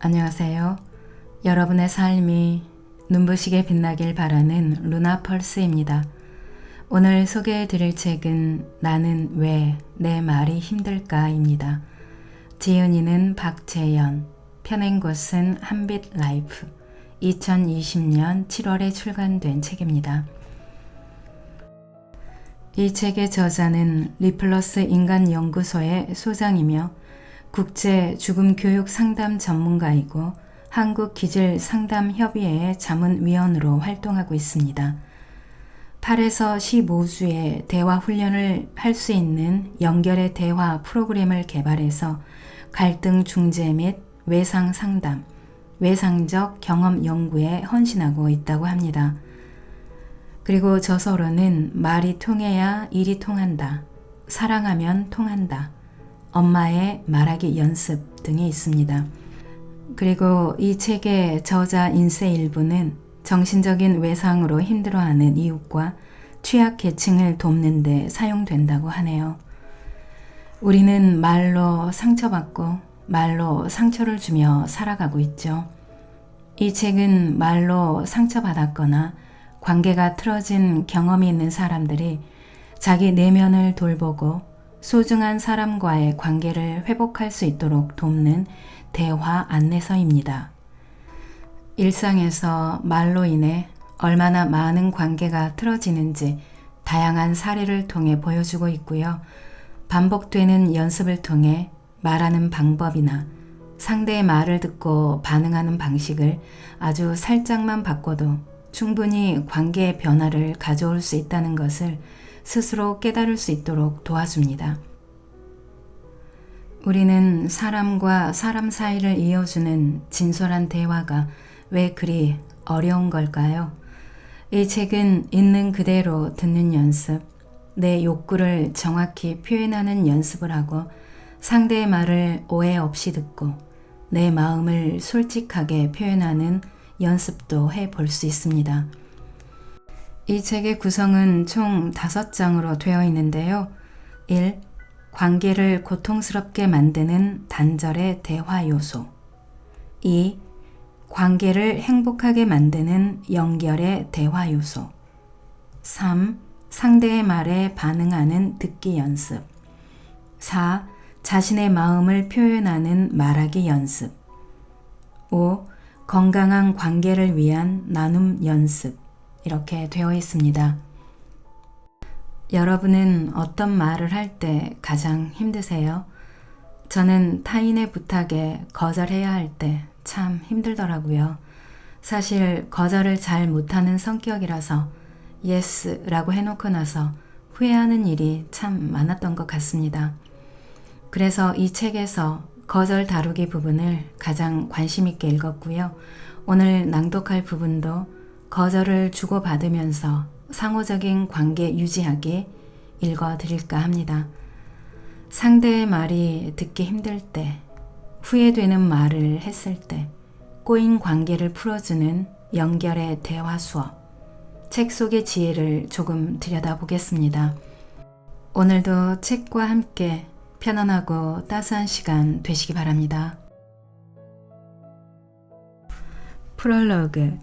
안녕하세요. 여러분의 삶이 눈부시게 빛나길 바라는 루나 펄스입니다. 오늘 소개해 드릴 책은 나는 왜 내 말이 힘들까입니다. 지은이는 박재현, 펴낸 곳은 한빛 라이프, 2020년 7월에 출간된 책입니다. 이 책의 저자는 리플러스 인간연구소의 소장이며 국제 죽음 교육 상담 전문가이고 한국 기질 상담 협의회의 자문위원으로 활동하고 있습니다. 8에서 15주의 대화 훈련을 할 수 있는 연결의 대화 프로그램을 개발해서 갈등 중재 및 외상 상담, 외상적 경험 연구에 헌신하고 있다고 합니다. 그리고 저서로는 말이 통해야 일이 통한다. 사랑하면 통한다. 엄마의 말하기 연습 등이 있습니다. 그리고 이 책의 저자 인쇄 일부는 정신적인 외상으로 힘들어하는 이웃과 취약 계층을 돕는 데 사용된다고 하네요. 우리는 말로 상처받고 말로 상처를 주며 살아가고 있죠. 이 책은 말로 상처받았거나 관계가 틀어진 경험이 있는 사람들이 자기 내면을 돌보고 소중한 사람과의 관계를 회복할 수 있도록 돕는 대화 안내서입니다. 일상에서 말로 인해 얼마나 많은 관계가 틀어지는지 다양한 사례를 통해 보여주고 있고요. 반복되는 연습을 통해 말하는 방법이나 상대의 말을 듣고 반응하는 방식을 아주 살짝만 바꿔도 충분히 관계의 변화를 가져올 수 있다는 것을 스스로 깨달을 수 있도록 도와줍니다. 우리는 사람과 사람 사이를 이어주는 진솔한 대화가 왜 그리 어려운 걸까요? 이 책은 있는 그대로 듣는 연습, 내 욕구를 정확히 표현하는 연습을 하고 상대의 말을 오해 없이 듣고 내 마음을 솔직하게 표현하는 연습도 해 볼 수 있습니다. 이 책의 구성은 총 5장으로 되어 있는데요. 1. 관계를 고통스럽게 만드는 단절의 대화 요소. 2. 관계를 행복하게 만드는 연결의 대화 요소. 3. 상대의 말에 반응하는 듣기 연습. 4. 자신의 마음을 표현하는 말하기 연습. 5. 건강한 관계를 위한 나눔 연습. 이렇게 되어 있습니다. 여러분은 어떤 말을 할 때 가장 힘드세요? 저는 타인의 부탁에 거절해야 할 때 참 힘들더라고요. 사실 거절을 잘 못하는 성격이라서 예스라고 해놓고 나서 후회하는 일이 참 많았던 것 같습니다. 그래서 이 책에서 거절 다루기 부분을 가장 관심 있게 읽었고요. 오늘 낭독할 부분도 거절을 주고받으면서 상호적인 관계 유지하기 읽어 드릴까 합니다. 상대의 말이 듣기 힘들 때, 후회되는 말을 했을 때, 꼬인 관계를 풀어주는 연결의 대화 수업, 책 속의 지혜를 조금 들여다보겠습니다. 오늘도 책과 함께 편안하고 따스한 시간 되시기 바랍니다. 프롤로그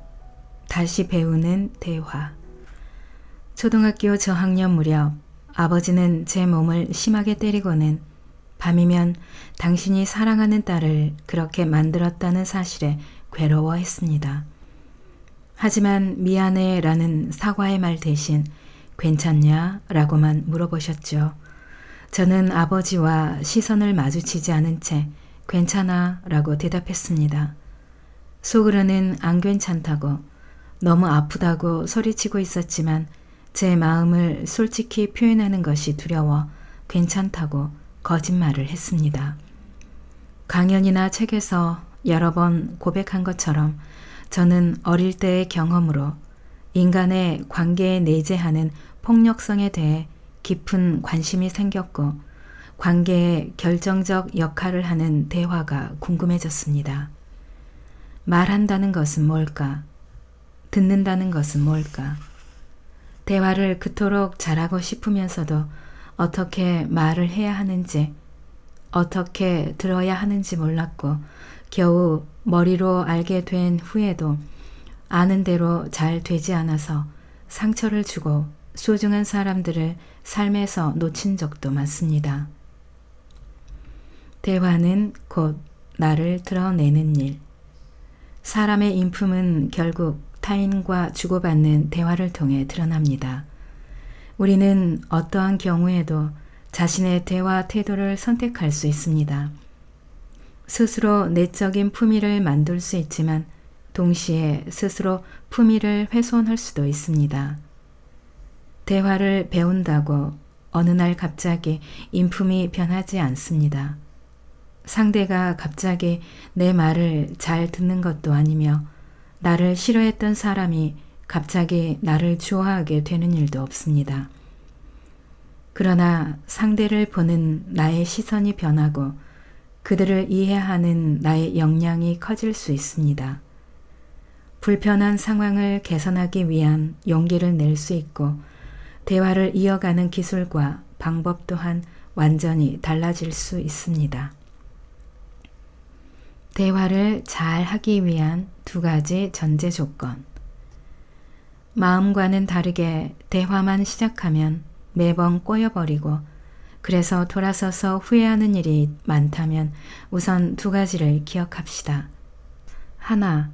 다시 배우는 대화 초등학교 저학년 무렵 아버지는 제 몸을 심하게 때리고는 밤이면 당신이 사랑하는 딸을 그렇게 만들었다는 사실에 괴로워했습니다. 하지만 미안해 라는 사과의 말 대신 괜찮냐? 라고만 물어보셨죠. 저는 아버지와 시선을 마주치지 않은 채 괜찮아 라고 대답했습니다. 속으로는 안 괜찮다고 너무 아프다고 소리치고 있었지만 제 마음을 솔직히 표현하는 것이 두려워 괜찮다고 거짓말을 했습니다. 강연이나 책에서 여러 번 고백한 것처럼 저는 어릴 때의 경험으로 인간의 관계에 내재하는 폭력성에 대해 깊은 관심이 생겼고 관계에 결정적 역할을 하는 대화가 궁금해졌습니다. 말한다는 것은 뭘까? 듣는다는 것은 뭘까? 대화를 그토록 잘하고 싶으면서도 어떻게 말을 해야 하는지, 어떻게 들어야 하는지 몰랐고 겨우 머리로 알게 된 후에도 아는 대로 잘 되지 않아서 상처를 주고 소중한 사람들을 삶에서 놓친 적도 많습니다. 대화는 곧 나를 드러내는 일. 사람의 인품은 결국 타인과 주고받는 대화를 통해 드러납니다. 우리는 어떠한 경우에도 자신의 대화 태도를 선택할 수 있습니다. 스스로 내적인 품위를 만들 수 있지만 동시에 스스로 품위를 훼손할 수도 있습니다. 대화를 배운다고 어느 날 갑자기 인품이 변하지 않습니다. 상대가 갑자기 내 말을 잘 듣는 것도 아니며 나를 싫어했던 사람이 갑자기 나를 좋아하게 되는 일도 없습니다. 그러나 상대를 보는 나의 시선이 변하고 그들을 이해하는 나의 역량이 커질 수 있습니다. 불편한 상황을 개선하기 위한 용기를 낼 수 있고 대화를 이어가는 기술과 방법 또한 완전히 달라질 수 있습니다. 대화를 잘 하기 위한 두 가지 전제 조건. 마음과는 다르게 대화만 시작하면 매번 꼬여버리고 그래서 돌아서서 후회하는 일이 많다면 우선 두 가지를 기억합시다. 하나,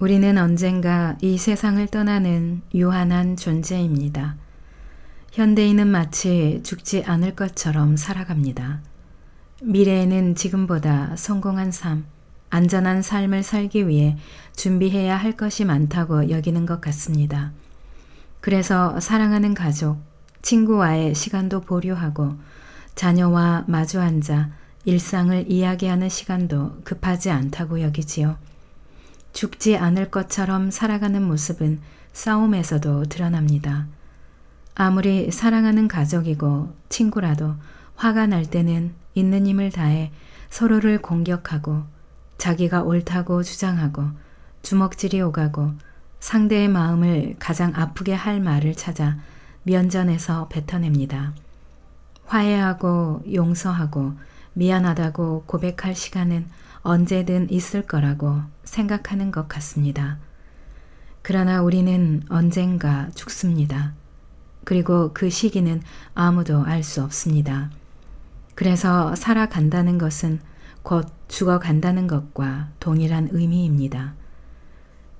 우리는 언젠가 이 세상을 떠나는 유한한 존재입니다. 현대인은 마치 죽지 않을 것처럼 살아갑니다. 미래에는 지금보다 성공한 삶, 안전한 삶을 살기 위해 준비해야 할 것이 많다고 여기는 것 같습니다. 그래서 사랑하는 가족, 친구와의 시간도 보류하고 자녀와 마주 앉아 일상을 이야기하는 시간도 급하지 않다고 여기지요. 죽지 않을 것처럼 살아가는 모습은 싸움에서도 드러납니다. 아무리 사랑하는 가족이고 친구라도 화가 날 때는 있는 힘을 다해 서로를 공격하고 자기가 옳다고 주장하고 주먹질이 오가고 상대의 마음을 가장 아프게 할 말을 찾아 면전에서 뱉어냅니다. 화해하고 용서하고 미안하다고 고백할 시간은 언제든 있을 거라고 생각하는 것 같습니다. 그러나 우리는 언젠가 죽습니다. 그리고 그 시기는 아무도 알 수 없습니다. 그래서 살아간다는 것은 곧 죽어간다는 것과 동일한 의미입니다.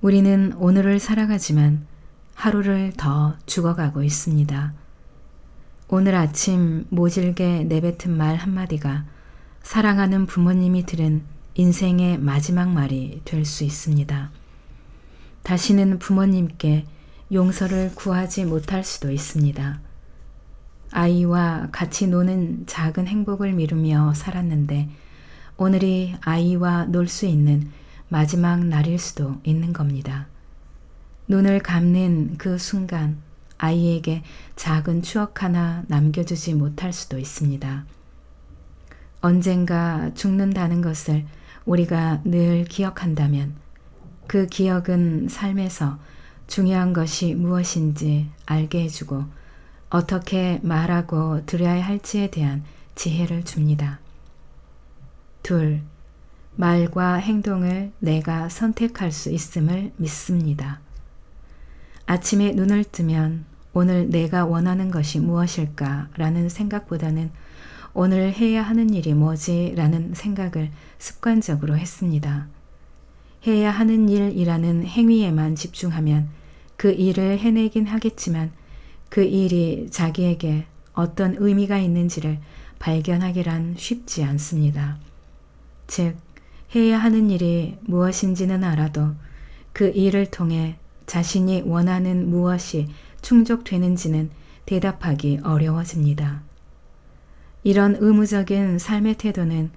우리는 오늘을 살아가지만 하루를 더 죽어가고 있습니다. 오늘 아침 모질게 내뱉은 말 한마디가 사랑하는 부모님이 들은 인생의 마지막 말이 될 수 있습니다. 다시는 부모님께 용서를 구하지 못할 수도 있습니다. 아이와 같이 노는 작은 행복을 미루며 살았는데 오늘이 아이와 놀 수 있는 마지막 날일 수도 있는 겁니다. 눈을 감는 그 순간 아이에게 작은 추억 하나 남겨주지 못할 수도 있습니다. 언젠가 죽는다는 것을 우리가 늘 기억한다면 그 기억은 삶에서 중요한 것이 무엇인지 알게 해주고 어떻게 말하고 드려야 할지에 대한 지혜를 줍니다. 둘, 말과 행동을 내가 선택할 수 있음을 믿습니다. 아침에 눈을 뜨면 오늘 내가 원하는 것이 무엇일까 라는 생각보다는 오늘 해야 하는 일이 뭐지 라는 생각을 습관적으로 했습니다. 해야 하는 일이라는 행위에만 집중하면 그 일을 해내긴 하겠지만 그 일이 자기에게 어떤 의미가 있는지를 발견하기란 쉽지 않습니다. 즉, 해야 하는 일이 무엇인지는 알아도 그 일을 통해 자신이 원하는 무엇이 충족되는지는 대답하기 어려워집니다. 이런 의무적인 삶의 태도는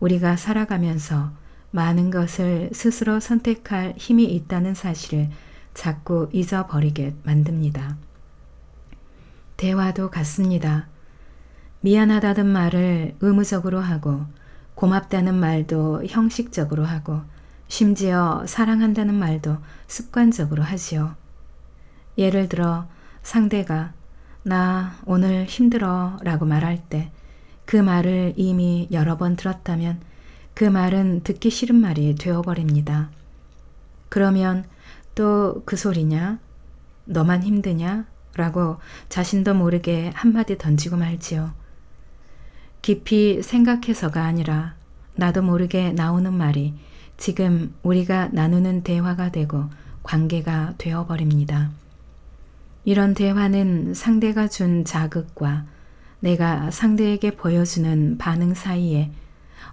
우리가 살아가면서 많은 것을 스스로 선택할 힘이 있다는 사실을 자꾸 잊어버리게 만듭니다. 대화도 같습니다. 미안하다는 말을 의무적으로 하고 고맙다는 말도 형식적으로 하고 심지어 사랑한다는 말도 습관적으로 하지요. 예를 들어 상대가 나 오늘 힘들어 라고 말할 때 그 말을 이미 여러 번 들었다면 그 말은 듣기 싫은 말이 되어버립니다. 그러면 또 그 소리냐? 너만 힘드냐? 라고 자신도 모르게 한마디 던지고 말지요. 깊이 생각해서가 아니라 나도 모르게 나오는 말이 지금 우리가 나누는 대화가 되고 관계가 되어버립니다. 이런 대화는 상대가 준 자극과 내가 상대에게 보여주는 반응 사이에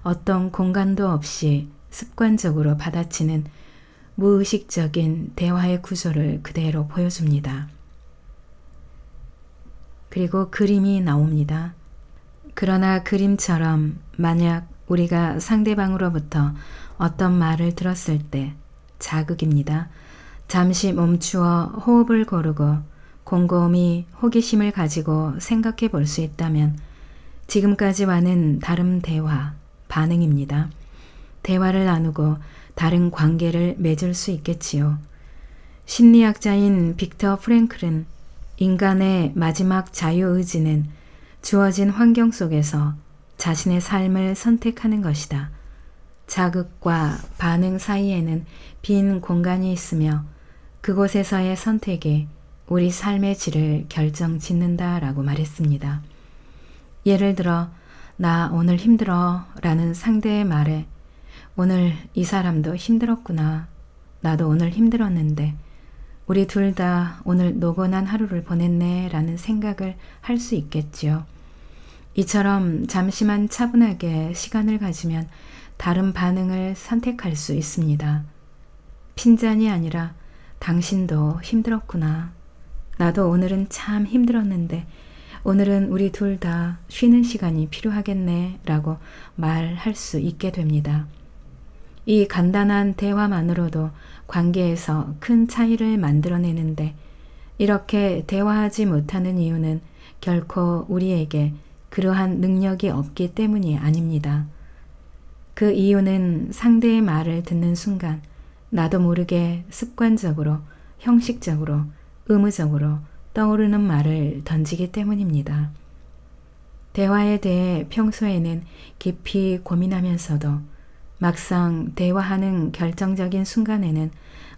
어떤 공간도 없이 습관적으로 받아치는 무의식적인 대화의 구조를 그대로 보여줍니다. 그리고 그림이 나옵니다. 그러나 그림처럼 만약 우리가 상대방으로부터 어떤 말을 들었을 때 자극입니다. 잠시 멈추어 호흡을 고르고 곰곰이 호기심을 가지고 생각해 볼 수 있다면 지금까지와는 다른 대화, 반응입니다. 대화를 나누고 다른 관계를 맺을 수 있겠지요. 심리학자인 빅터 프랭클은 인간의 마지막 자유의지는 주어진 환경 속에서 자신의 삶을 선택하는 것이다. 자극과 반응 사이에는 빈 공간이 있으며 그곳에서의 선택이 우리 삶의 질을 결정 짓는다 라고 말했습니다. 예를 들어, 나 오늘 힘들어 라는 상대의 말에 오늘 이 사람도 힘들었구나. 나도 오늘 힘들었는데 우리 둘 다 오늘 노곤한 하루를 보냈네 라는 생각을 할 수 있겠지요. 이처럼 잠시만 차분하게 시간을 가지면 다른 반응을 선택할 수 있습니다. 핀잔이 아니라 당신도 힘들었구나. 나도 오늘은 참 힘들었는데 오늘은 우리 둘 다 쉬는 시간이 필요하겠네 라고 말할 수 있게 됩니다. 이 간단한 대화만으로도 관계에서 큰 차이를 만들어내는데 이렇게 대화하지 못하는 이유는 결코 우리에게 그러한 능력이 없기 때문이 아닙니다. 그 이유는 상대의 말을 듣는 순간 나도 모르게 습관적으로, 형식적으로, 의무적으로 떠오르는 말을 던지기 때문입니다. 대화에 대해 평소에는 깊이 고민하면서도 막상 대화하는 결정적인 순간에는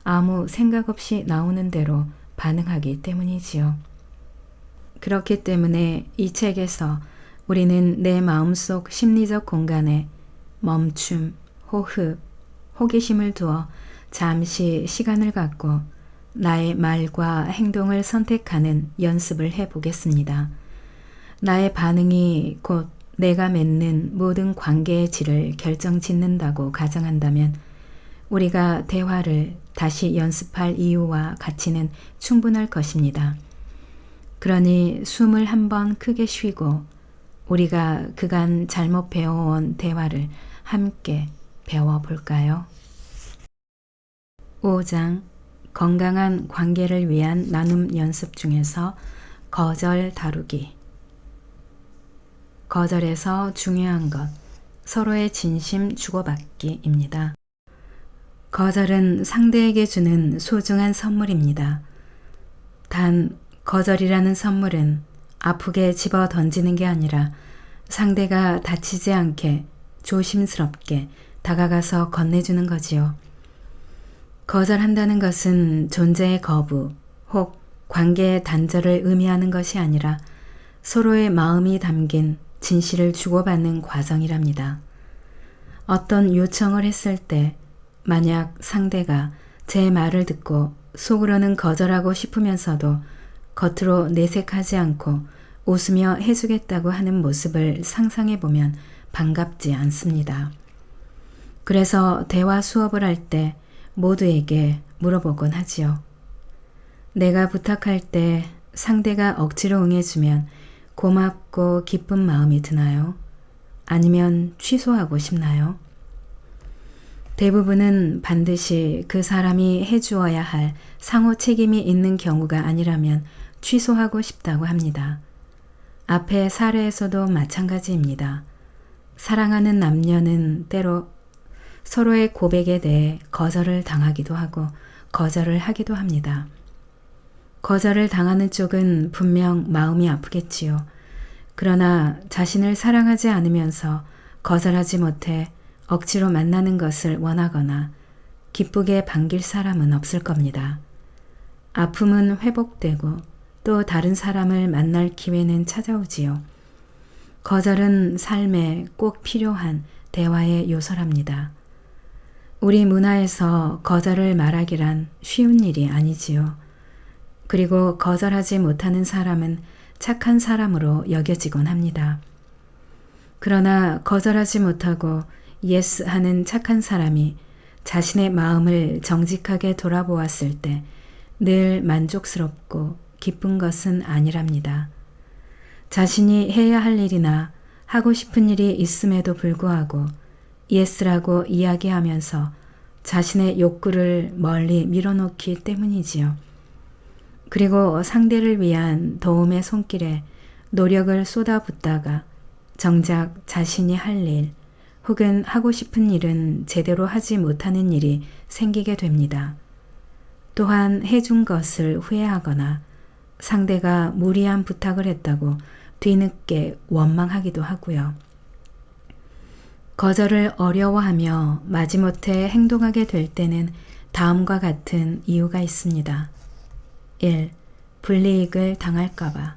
아무 생각 없이 나오는 대로 반응하기 때문이지요. 그렇기 때문에 이 책에서 우리는 내 마음속 심리적 공간에 멈춤, 호흡, 호기심을 두어 잠시 시간을 갖고 나의 말과 행동을 선택하는 연습을 해 보겠습니다. 나의 반응이 곧 내가 맺는 모든 관계의 질을 결정 짓는다고 가정한다면 우리가 대화를 다시 연습할 이유와 가치는 충분할 것입니다. 그러니 숨을 한번 크게 쉬고 우리가 그간 잘못 배워온 대화를 함께 배워볼까요? 5장 건강한 관계를 위한 나눔 연습 중에서 거절 다루기 거절에서 중요한 것 서로의 진심 주고받기입니다. 거절은 상대에게 주는 소중한 선물입니다. 단 거절이라는 선물은 아프게 집어 던지는 게 아니라 상대가 다치지 않게 조심스럽게 다가가서 건네주는 거지요. 거절한다는 것은 존재의 거부 혹 관계의 단절을 의미하는 것이 아니라 서로의 마음이 담긴 진실을 주고받는 과정이랍니다. 어떤 요청을 했을 때 만약 상대가 제 말을 듣고 속으로는 거절하고 싶으면서도 겉으로 내색하지 않고 웃으며 해주겠다고 하는 모습을 상상해 보면 반갑지 않습니다. 그래서 대화 수업을 할 때 모두에게 물어보곤 하지요. 내가 부탁할 때 상대가 억지로 응해주면 고맙고 기쁜 마음이 드나요? 아니면 취소하고 싶나요? 대부분은 반드시 그 사람이 해주어야 할 상호 책임이 있는 경우가 아니라면 취소하고 싶다고 합니다. 앞의 사례에서도 마찬가지입니다. 사랑하는 남녀는 때로 서로의 고백에 대해 거절을 당하기도 하고 거절을 하기도 합니다. 거절을 당하는 쪽은 분명 마음이 아프겠지요. 그러나 자신을 사랑하지 않으면서 거절하지 못해 억지로 만나는 것을 원하거나 기쁘게 반길 사람은 없을 겁니다. 아픔은 회복되고 또 다른 사람을 만날 기회는 찾아오지요. 거절은 삶에 꼭 필요한 대화의 요소랍니다. 우리 문화에서 거절을 말하기란 쉬운 일이 아니지요. 그리고 거절하지 못하는 사람은 착한 사람으로 여겨지곤 합니다. 그러나 거절하지 못하고 예스 하는 착한 사람이 자신의 마음을 정직하게 돌아보았을 때 늘 만족스럽고 기쁜 것은 아니랍니다. 자신이 해야 할 일이나 하고 싶은 일이 있음에도 불구하고 예스라고 이야기하면서 자신의 욕구를 멀리 밀어놓기 때문이지요. 그리고 상대를 위한 도움의 손길에 노력을 쏟아붓다가 정작 자신이 할 일, 혹은 하고 싶은 일은 제대로 하지 못하는 일이 생기게 됩니다. 또한 해준 것을 후회하거나 상대가 무리한 부탁을 했다고 뒤늦게 원망하기도 하고요. 거절을 어려워하며 마지못해 행동하게 될 때는 다음과 같은 이유가 있습니다. 1. 불이익을 당할까봐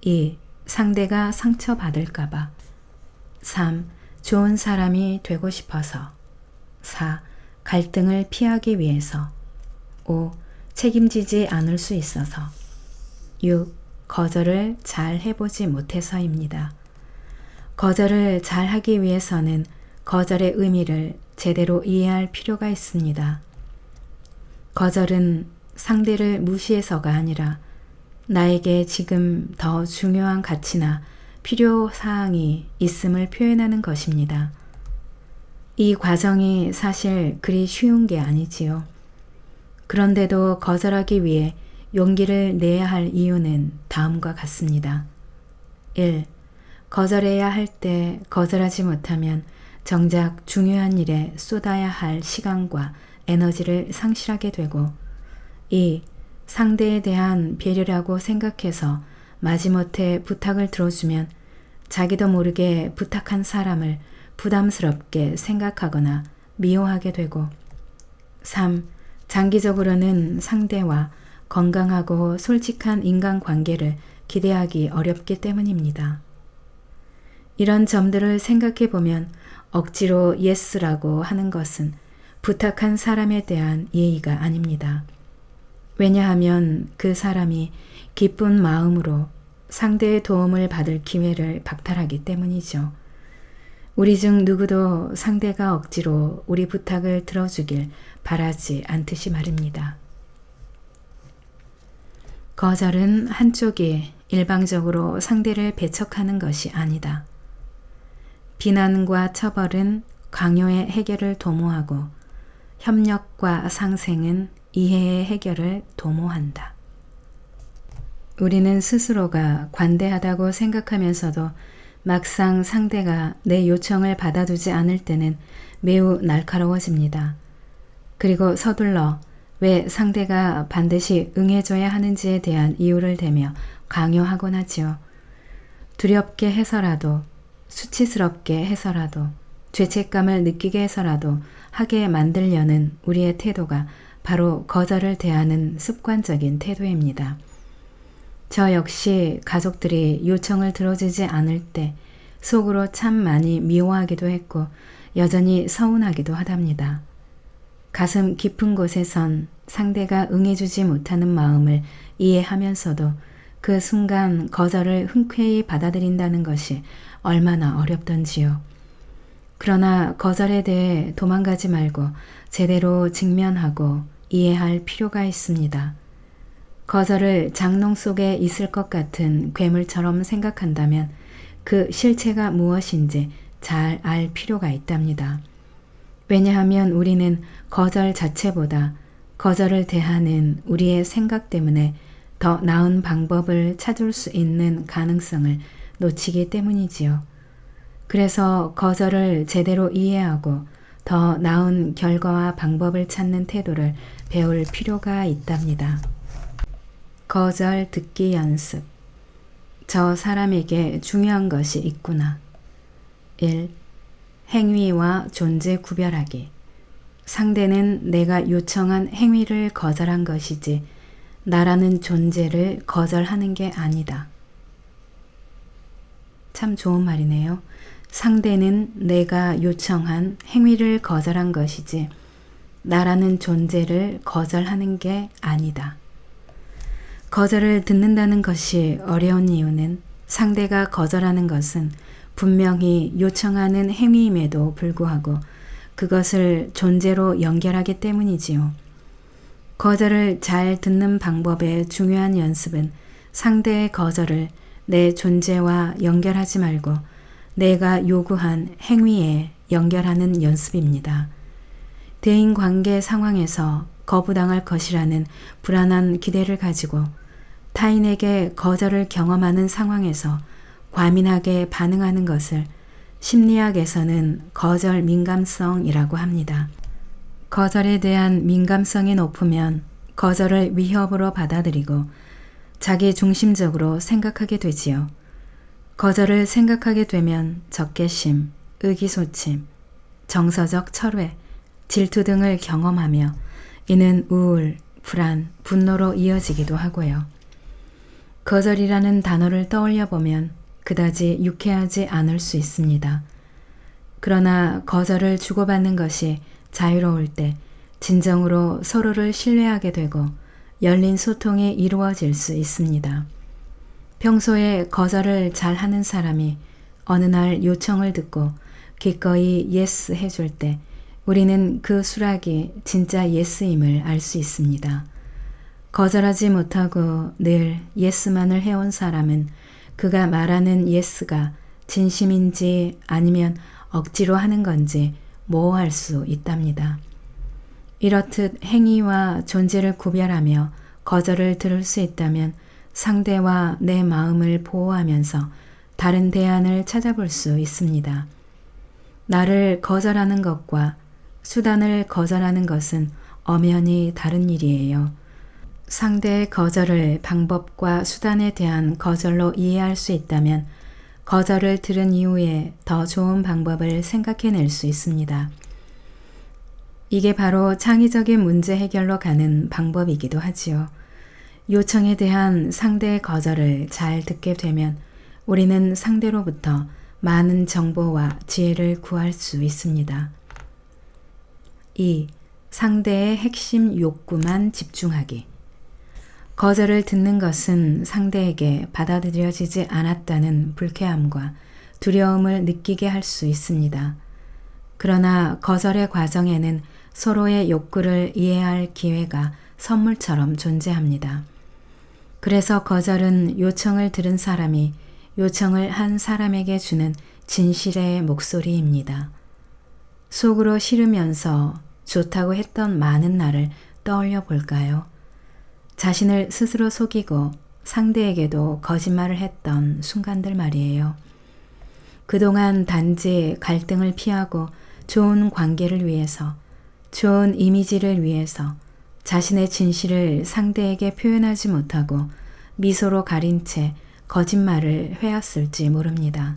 2. 상대가 상처받을까봐 3. 좋은 사람이 되고 싶어서 4. 갈등을 피하기 위해서 5. 책임지지 않을 수 있어서 6. 거절을 잘 해보지 못해서입니다. 거절을 잘 하기 위해서는 거절의 의미를 제대로 이해할 필요가 있습니다. 거절은 상대를 무시해서가 아니라 나에게 지금 더 중요한 가치나 필요 사항이 있음을 표현하는 것입니다. 이 과정이 사실 그리 쉬운 게 아니지요. 그런데도 거절하기 위해 용기를 내야 할 이유는 다음과 같습니다. 1. 거절해야 할 때 거절하지 못하면 정작 중요한 일에 쏟아야 할 시간과 에너지를 상실하게 되고 2. 상대에 대한 배려라고 생각해서 마지못해 부탁을 들어주면 자기도 모르게 부탁한 사람을 부담스럽게 생각하거나 미워하게 되고 3. 장기적으로는 상대와 건강하고 솔직한 인간관계를 기대하기 어렵기 때문입니다. 이런 점들을 생각해 보면 억지로 예스라고 하는 것은 부탁한 사람에 대한 예의가 아닙니다. 왜냐하면 그 사람이 기쁜 마음으로 상대의 도움을 받을 기회를 박탈하기 때문이죠. 우리 중 누구도 상대가 억지로 우리 부탁을 들어주길 바라지 않듯이 말입니다. 거절은 한쪽이 일방적으로 상대를 배척하는 것이 아니다. 비난과 처벌은 강요의 해결을 도모하고 협력과 상생은 이해의 해결을 도모한다. 우리는 스스로가 관대하다고 생각하면서도 막상 상대가 내 요청을 받아두지 않을 때는 매우 날카로워집니다. 그리고 서둘러 왜 상대가 반드시 응해줘야 하는지에 대한 이유를 대며 강요하곤 하지요. 두렵게 해서라도, 수치스럽게 해서라도, 죄책감을 느끼게 해서라도 하게 만들려는 우리의 태도가 바로 거절을 대하는 습관적인 태도입니다. 저 역시 가족들이 요청을 들어주지 않을 때 속으로 참 많이 미워하기도 했고 여전히 서운하기도 하답니다. 가슴 깊은 곳에선 상대가 응해주지 못하는 마음을 이해하면서도 그 순간 거절을 흔쾌히 받아들인다는 것이 얼마나 어렵던지요. 그러나 거절에 대해 도망가지 말고 제대로 직면하고 이해할 필요가 있습니다. 거절을 장롱 속에 있을 것 같은 괴물처럼 생각한다면 그 실체가 무엇인지 잘 알 필요가 있답니다. 왜냐하면 우리는 거절 자체보다 거절을 대하는 우리의 생각 때문에 더 나은 방법을 찾을 수 있는 가능성을 놓치기 때문이지요. 그래서 거절을 제대로 이해하고 더 나은 결과와 방법을 찾는 태도를 배울 필요가 있답니다. 거절 듣기 연습. 저 사람에게 중요한 것이 있구나. 1. 행위와 존재 구별하기. 상대는 내가 요청한 행위를 거절한 것이지 나라는 존재를 거절하는 게 아니다. 참 좋은 말이네요. 상대는 내가 요청한 행위를 거절한 것이지 나라는 존재를 거절하는 게 아니다. 거절을 듣는다는 것이 어려운 이유는 상대가 거절하는 것은 분명히 요청하는 행위임에도 불구하고 그것을 존재로 연결하기 때문이지요. 거절을 잘 듣는 방법의 중요한 연습은 상대의 거절을 내 존재와 연결하지 말고 내가 요구한 행위에 연결하는 연습입니다. 대인 관계 상황에서 거부당할 것이라는 불안한 기대를 가지고 타인에게 거절을 경험하는 상황에서 과민하게 반응하는 것을 심리학에서는 거절 민감성이라고 합니다. 거절에 대한 민감성이 높으면 거절을 위협으로 받아들이고 자기 중심적으로 생각하게 되지요. 거절을 생각하게 되면 적개심, 의기소침, 정서적 철회, 질투 등을 경험하며 이는 우울, 불안, 분노로 이어지기도 하고요. 거절이라는 단어를 떠올려 보면 그다지 유쾌하지 않을 수 있습니다. 그러나 거절을 주고받는 것이 자유로울 때 진정으로 서로를 신뢰하게 되고 열린 소통이 이루어질 수 있습니다. 평소에 거절을 잘 하는 사람이 어느 날 요청을 듣고 기꺼이 예스 해줄 때 우리는 그 수락이 진짜 예스임을 알 수 있습니다. 거절하지 못하고 늘 예스만을 해온 사람은 그가 말하는 예스가 진심인지 아니면 억지로 하는 건지 모호할 수 있답니다. 이렇듯 행위와 존재를 구별하며 거절을 들을 수 있다면 상대와 내 마음을 보호하면서 다른 대안을 찾아볼 수 있습니다. 나를 거절하는 것과 수단을 거절하는 것은 엄연히 다른 일이에요. 상대의 거절을 방법과 수단에 대한 거절로 이해할 수 있다면 거절을 들은 이후에 더 좋은 방법을 생각해낼 수 있습니다. 이게 바로 창의적인 문제 해결로 가는 방법이기도 하지요. 요청에 대한 상대의 거절을 잘 듣게 되면 우리는 상대로부터 많은 정보와 지혜를 구할 수 있습니다. 2. 상대의 핵심 욕구만 집중하기. 거절을 듣는 것은 상대에게 받아들여지지 않았다는 불쾌함과 두려움을 느끼게 할 수 있습니다. 그러나 거절의 과정에는 서로의 욕구를 이해할 기회가 선물처럼 존재합니다. 그래서 거절은 요청을 들은 사람이 요청을 한 사람에게 주는 진실의 목소리입니다. 속으로 싫으면서 좋다고 했던 많은 날을 떠올려 볼까요? 자신을 스스로 속이고 상대에게도 거짓말을 했던 순간들 말이에요. 그동안 단지 갈등을 피하고 좋은 관계를 위해서, 좋은 이미지를 위해서 자신의 진실을 상대에게 표현하지 못하고 미소로 가린 채 거짓말을 해왔을지 모릅니다.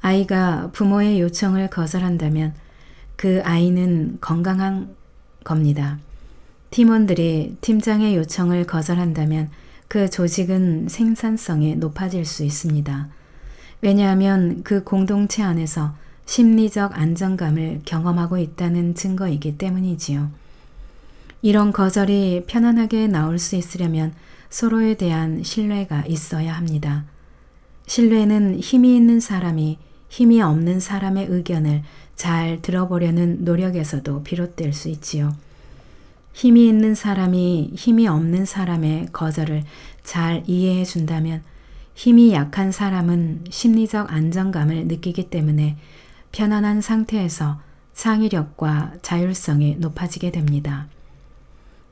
아이가 부모의 요청을 거절한다면 그 아이는 건강한 겁니다. 팀원들이 팀장의 요청을 거절한다면 그 조직은 생산성이 높아질 수 있습니다. 왜냐하면 그 공동체 안에서 심리적 안정감을 경험하고 있다는 증거이기 때문이지요. 이런 거절이 편안하게 나올 수 있으려면 서로에 대한 신뢰가 있어야 합니다. 신뢰는 힘이 있는 사람이 힘이 없는 사람의 의견을 잘 들어보려는 노력에서도 비롯될 수 있지요. 힘이 있는 사람이 힘이 없는 사람의 거절을 잘 이해해 준다면 힘이 약한 사람은 심리적 안정감을 느끼기 때문에 편안한 상태에서 창의력과 자율성이 높아지게 됩니다.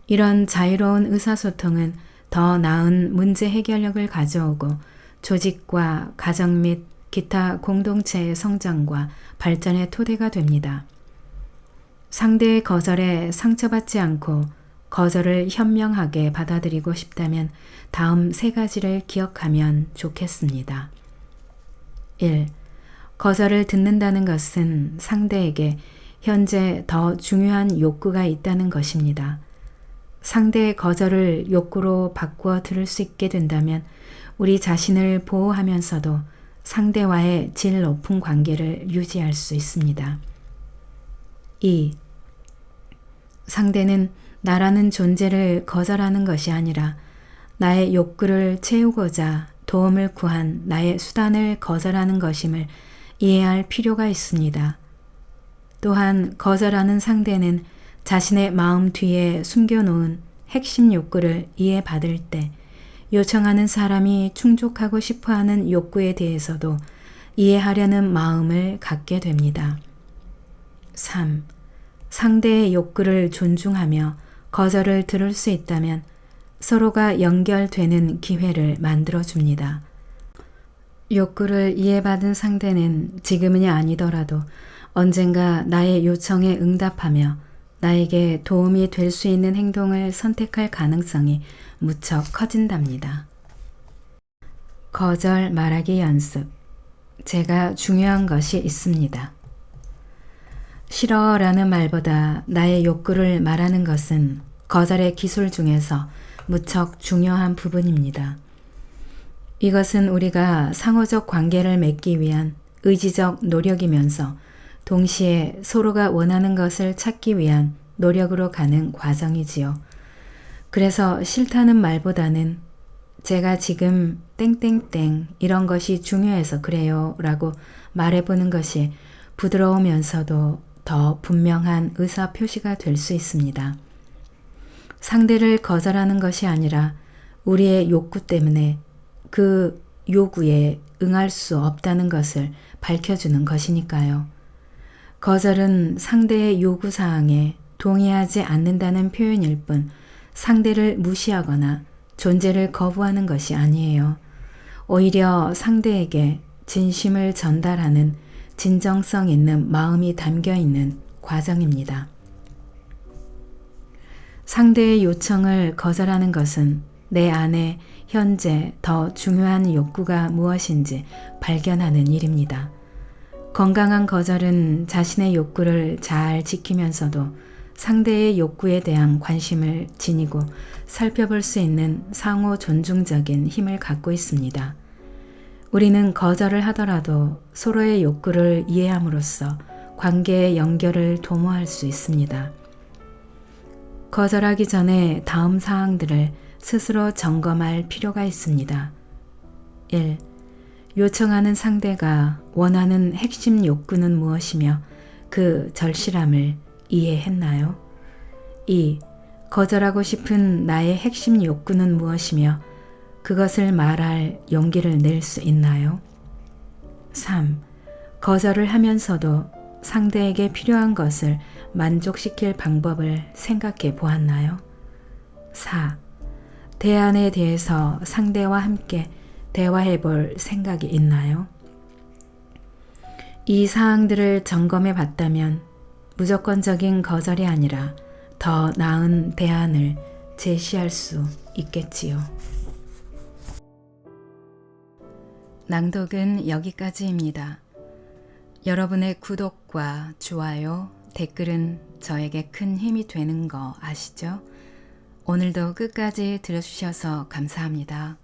이런 자유로운 의사소통은 더 나은 문제 해결력을 가져오고 조직과 가정 및 기타 공동체의 성장과 발전의 토대가 됩니다. 상대의 거절에 상처받지 않고 거절을 현명하게 받아들이고 싶다면 다음 세 가지를 기억하면 좋겠습니다. 1. 거절을 듣는다는 것은 상대에게 현재 더 중요한 욕구가 있다는 것입니다. 상대의 거절을 욕구로 바꾸어 들을 수 있게 된다면 우리 자신을 보호하면서도 상대와의 질 높은 관계를 유지할 수 있습니다. 2. 상대는 나라는 존재를 거절하는 것이 아니라 나의 욕구를 채우고자 도움을 구한 나의 수단을 거절하는 것임을 이해할 필요가 있습니다. 또한 거절하는 상대는 자신의 마음 뒤에 숨겨놓은 핵심 욕구를 이해받을 때 요청하는 사람이 충족하고 싶어 하는 욕구에 대해서도 이해하려는 마음을 갖게 됩니다. 3. 상대의 욕구를 존중하며 거절을 들을 수 있다면 서로가 연결되는 기회를 만들어 줍니다. 욕구를 이해받은 상대는 지금은이 아니더라도 언젠가 나의 요청에 응답하며 나에게 도움이 될 수 있는 행동을 선택할 가능성이 무척 커진답니다. 거절 말하기 연습. 제가 중요한 것이 있습니다. 싫어 라는 말보다 나의 욕구를 말하는 것은 거절의 기술 중에서 무척 중요한 부분입니다. 이것은 우리가 상호적 관계를 맺기 위한 의지적 노력이면서 동시에 서로가 원하는 것을 찾기 위한 노력으로 가는 과정이지요. 그래서 싫다는 말보다는 제가 지금 땡땡땡 이런 것이 중요해서 그래요 라고 말해보는 것이 부드러우면서도 더 분명한 의사 표시가 될 수 있습니다. 상대를 거절하는 것이 아니라 우리의 욕구 때문에 그 요구에 응할 수 없다는 것을 밝혀주는 것이니까요. 거절은 상대의 요구사항에 동의하지 않는다는 표현일 뿐 상대를 무시하거나 존재를 거부하는 것이 아니에요. 오히려 상대에게 진심을 전달하는 진정성 있는 마음이 담겨 있는 과정입니다. 상대의 요청을 거절하는 것은 내 안에 현재 더 중요한 욕구가 무엇인지 발견하는 일입니다. 건강한 거절은 자신의 욕구를 잘 지키면서도 상대의 욕구에 대한 관심을 지니고 살펴볼 수 있는 상호 존중적인 힘을 갖고 있습니다. 우리는 거절을 하더라도 서로의 욕구를 이해함으로써 관계의 연결을 도모할 수 있습니다. 거절하기 전에 다음 사항들을 스스로 점검할 필요가 있습니다. 1. 요청하는 상대가 원하는 핵심 욕구는 무엇이며 그 절실함을 이해했나요? 2. 거절하고 싶은 나의 핵심 욕구는 무엇이며 그것을 말할 용기를 낼 수 있나요? 3. 거절을 하면서도 상대에게 필요한 것을 만족시킬 방법을 생각해 보았나요? 4. 대안에 대해서 상대와 함께 대화해 볼 생각이 있나요? 이 사항들을 점검해 봤다면 무조건적인 거절이 아니라 더 나은 대안을 제시할 수 있겠지요. 낭독은 여기까지입니다. 여러분의 구독과 좋아요, 댓글은 저에게 큰 힘이 되는 거 아시죠? 오늘도 끝까지 들어주셔서 감사합니다.